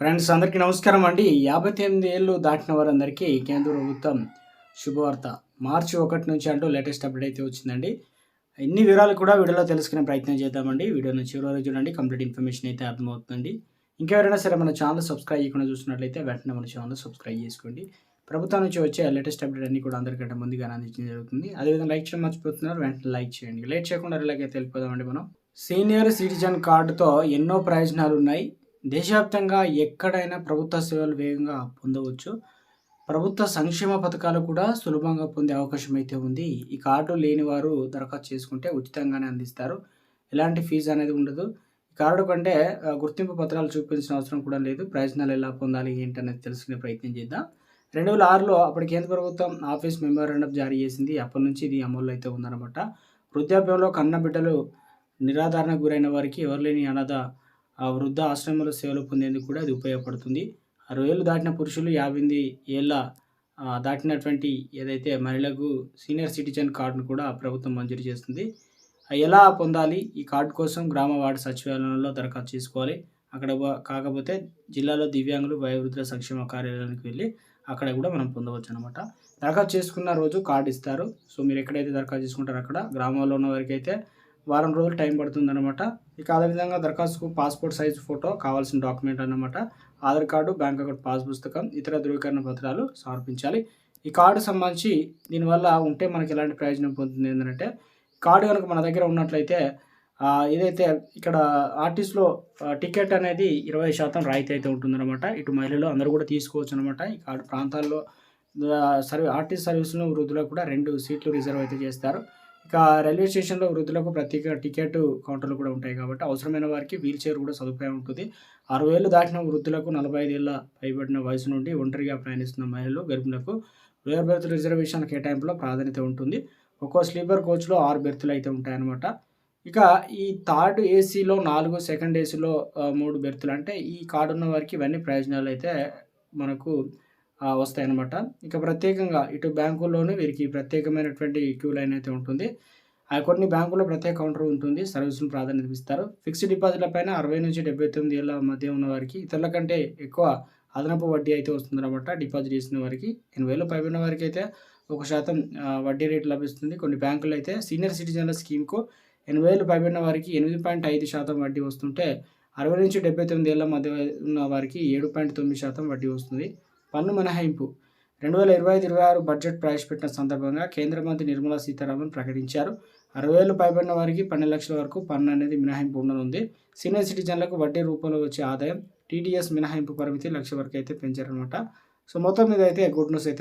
Friends అందరికీ నమస్కారం అండి. యాభై ఎనిమిది ఏళ్ళు దాటిన వారందరికీ కేంద్ర ప్రభుత్వం శుభవార్త. మార్చి ఒకటి నుంచి అంటూ లేటెస్ట్ అప్డేట్ అయితే వచ్చిందండి. ఇన్ని వివరాలు కూడా వీడియోలో తెలుసుకునే ప్రయత్నం చేద్దామండి. వీడియోను చివరి వరకు చూడండి. కంప్లీట్ ఇన్ఫర్మేషన్ అయితే అర్థమవుతుందండి. ఇంకెవరైనా సరే మన ఛానల్ సబ్స్క్రైబ్ చేయకుండా చూసినట్లయితే వెంటనే మన ఛానల్ సబ్స్క్రైబ్ చేసుకోండి. ప్రభుత్వం నుంచి వచ్చే లేటెస్ట్ అప్డేట్ అన్ని కూడా అందరికంటే ముందుగా అందించడం జరుగుతుంది. అదేవిధంగా లైక్ చేయడం మర్చిపోతున్నారు. వెంటనే లైక్ చేయండి. లేట్ చేయకుండా ఇలాగైతే తెలిపోదామండి మనం. సీనియర్ సిటిజన్ కార్డుతో ఎన్నో ప్రయోజనాలు ఉన్నాయి దేశవ్యాప్తంగా ఎక్కడైనా ప్రభుత్వ సేవలు వేగంగా పొందవచ్చు. ప్రభుత్వ సంక్షేమ పథకాలు కూడా సులభంగా పొందే అవకాశం అయితే ఉంది. ఈ కార్డు లేని వారు దరఖాస్తు చేసుకుంటే ఉచితంగానే అందిస్తారు. ఎలాంటి ఫీజు అనేది ఉండదు. ఈ కార్డు కంటే గుర్తింపు పత్రాలు చూపించిన అవసరం కూడా లేదు. ప్రయోజనాలు ఎలా పొందాలి ఏంటి అనేది తెలుసుకునే ప్రయత్నం చేద్దాం. రెండు వేల ఆరులో అప్పటి కేంద్ర ప్రభుత్వం ఆఫీస్ మెమోరాండం జారీ చేసింది. అప్పటి నుంచి ఇది అమల్లో అయితే ఉందన్నమాట. వృద్ధాప్యంలో కన్న బిడ్డలు నిరాధారణకు గురైన వారికి ఎవరు లేని అనాథ వృద్ధ ఆశ్రమంలో సేవలు పొందేందుకు కూడా అది ఉపయోగపడుతుంది. అరవై ఏళ్ళు దాటిన పురుషులు యాభై ఎనిమిది ఏళ్ళ దాటినటువంటి ఏదైతే మహిళకు సీనియర్ సిటిజన్ కార్డును కూడా ప్రభుత్వం మంజూరు చేస్తుంది. ఎలా పొందాలి? ఈ కార్డు కోసం గ్రామ వార్డు సచివాలయంలో దరఖాస్తు చేసుకోవాలి. అక్కడ కాకపోతే జిల్లాలో దివ్యాంగులు వయోవృద్ధుల సంక్షేమ కార్యాలయానికి వెళ్ళి అక్కడ కూడా మనం పొందవచ్చు అనమాట దరఖాస్తు చేసుకున్న రోజు కార్డు ఇస్తారు. సో మీరు ఎక్కడైతే దరఖాస్తు చేసుకుంటారో అక్కడ గ్రామంలో ఉన్న వారికి అయితే వారం రోజులు టైం పడుతుంది అనమాట ఇక అదేవిధంగా దరఖాస్తుకు పాస్పోర్ట్ సైజ్ ఫోటో కావాల్సిన డాక్యుమెంట్ అన్నమాట. Aadhaar card bank account pass పుస్తకం ఇతర ధృవీకరణ పత్రాలు సమర్పించాలి. ఈ కార్డు సంబంధించి దీనివల్ల ఉంటే మనకి ఎలాంటి ప్రయోజనం పొందుతుంది ఏంటంటే కార్డు కనుక మన దగ్గర ఉన్నట్లయితే ఏదైతే ఇక్కడ ఆర్టీస్లో టికెట్ అనేది ఇరవై శాతం రాయితీ అయితే ఉంటుందన్నమాట. ఇటు మహిళలు అందరూ కూడా తీసుకోవచ్చు అనమాట ఈ కార్డు ప్రాంతాల్లో సర్వీ ఆర్టిస్ట్ సర్వీసులు వృద్ధులకు కూడా రెండు సీట్లు రిజర్వ్ అయితే చేస్తారు. ఇక రైల్వే స్టేషన్లో వృద్ధులకు ప్రత్యేక టికెట్ కౌంటర్లు కూడా ఉంటాయి కాబట్టి అవసరమైన వారికి వీల్ చైర్ కూడా సదుపాయం ఉంటుంది. అరవై ఏళ్ళు దాటిన వృద్ధులకు నలభై ఐదేళ్ళ పైబడిన వయసు నుండి ఒంటరిగా ప్రయాణిస్తున్న మహిళలు గర్భిణులకు రేర్ బెర్త్ రిజర్వేషన్ కేటాయింపులో ప్రాధాన్యత ఉంటుంది. ఒక్కో స్లీపర్ కోచ్లో ఆరు బెర్తులు అయితే ఉంటాయన్నమాట. ఇక ఈ థర్డ్ ఏసీలో నాలుగు సెకండ్ ఏసీలో మూడు బెర్తులు అంటే ఈ కార్డు ఉన్న వారికి ఇవన్నీ ప్రయోజనాలు అయితే మనకు వస్తాయన్నమాట. ఇక ప్రత్యేకంగా ఇటు బ్యాంకుల్లోనూ వీరికి ప్రత్యేకమైనటువంటి క్యూ లైన్ అయితే ఉంటుంది. ఆ కొన్ని బ్యాంకుల్లో ప్రత్యేక కౌంటర్ ఉంటుంది. సర్వీసులు ప్రాధాన్యత ఇస్తారు. ఫిక్స్డ్ డిపాజిట్ల పైన అరవై నుంచి డెబ్బై తొమ్మిది ఏళ్ళ మధ్య ఉన్న వారికి ఇతరుల కంటే ఎక్కువ అదనపు వడ్డీ అయితే వస్తుందన్నమాట. డిపాజిట్ చేసిన వారికి ఎనభై వేలు పైబడిన వారికి అయితే ఒక శాతం వడ్డీ రేటు లభిస్తుంది. కొన్ని బ్యాంకులు అయితే సీనియర్ సిటిజన్ల స్కీమ్కు ఎనభై వేలు పైబడిన వారికి ఎనిమిది పాయింట్ ఐదు శాతం వడ్డీ వస్తుంటే అరవై నుంచి డెబ్బై తొమ్మిది ఏళ్ళ మధ్య ఉన్న వారికి ఏడు పాయింట్ తొమ్మిది శాతం వడ్డీ వస్తుంది. పన్ను మినహాయింపు. రెండు వేల ఇరవై ఐదు ఇరవై ఆరు బడ్జెట్ ప్రవేశపెట్టిన సందర్భంగా కేంద్ర మంత్రి నిర్మలా సీతారామన్ ప్రకటించారు. అరవై వేలు పైబడిన వారికి పన్నెండు లక్షల వరకు పన్ను అనేది మినహాయింపు ఉండనుంది. సీనియర్ సిటిజన్లకు వడ్డీ రూపంలో వచ్చే ఆదాయం టీడీఎస్ మినహాయింపు పరిమితి లక్ష వరకు అయితే పెంచారనమాట సో మొత్తం మీద అయితే గుడ్ న్యూస్ అయితే